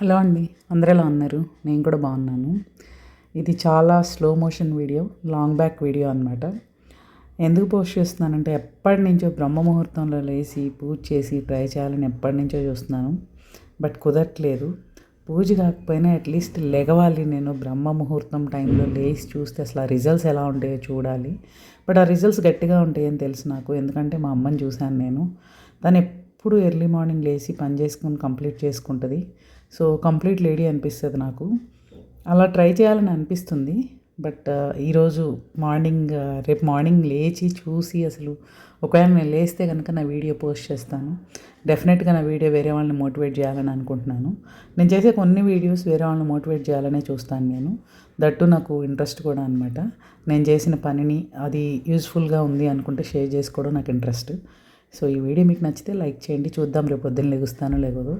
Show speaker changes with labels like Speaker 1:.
Speaker 1: Hello అండి అందరూ ఎలా ఉన్నారు? నేను కూడా బాగున్నాను. ఇది చాలా slow motion video long back video అనమాట ఎందుకు పోస్ట్ చేస్తున్నానంటే ఎప్పటి నుంచో బ్రహ్మ ముహూర్తంలో లేచి పూజ చేసి ట్రై చేయాలని ఎప్పటి నుంచో చూస్తున్నాను. బట్ కుదరట్లేదు. పూజ కాకపోయినా అట్లీస్ట్ లెగవాలి నేను బ్రహ్మ ముహూర్తం టైంలో లేచి చూస్తే అసలు ఆ రిజల్ట్స్ ఎలా ఉంటాయో చూడాలి. బట్ ఆ రిజల్ట్స్ గట్టిగా ఉంటాయని తెలుసు నాకు. ఎందుకంటే మా అమ్మని చూశాను నేను. తను ఎప్పుడు ఎర్లీ మార్నింగ్ లేచి పని చేసుకుని కంప్లీట్ చేసుకుంటుంది. సో కంప్లీట్ లేడీ అనిపిస్తుంది నాకు. అలా ట్రై చేయాలని అనిపిస్తుంది. బట్ ఈరోజు మార్నింగ్ రేపు మార్నింగ్ లేచి చూసి అసలు ఒకవేళ నేను లేస్తే కనుక నా వీడియో పోస్ట్ చేస్తాను. డెఫినెట్గా నా వీడియో వేరే వాళ్ళని మోటివేట్ చేయాలని అనుకుంటున్నాను. నేను చేసే కొన్ని వీడియోస్ వేరే వాళ్ళని మోటివేట్ చేయాలనే చూస్తాను నేను. దట్టు నాకు ఇంట్రెస్ట్ కూడా అనమాట నేను చేసిన పనిని అది యూస్ఫుల్గా ఉంది అనుకుంటే షేర్ చేసుకోవడం నాకు ఇంట్రెస్ట్. సో ఈ వీడియో మీకు నచ్చితే లైక్ చేయండి. చూద్దాం రేపు పొద్దున్న లెగుస్తాను లేకపోతే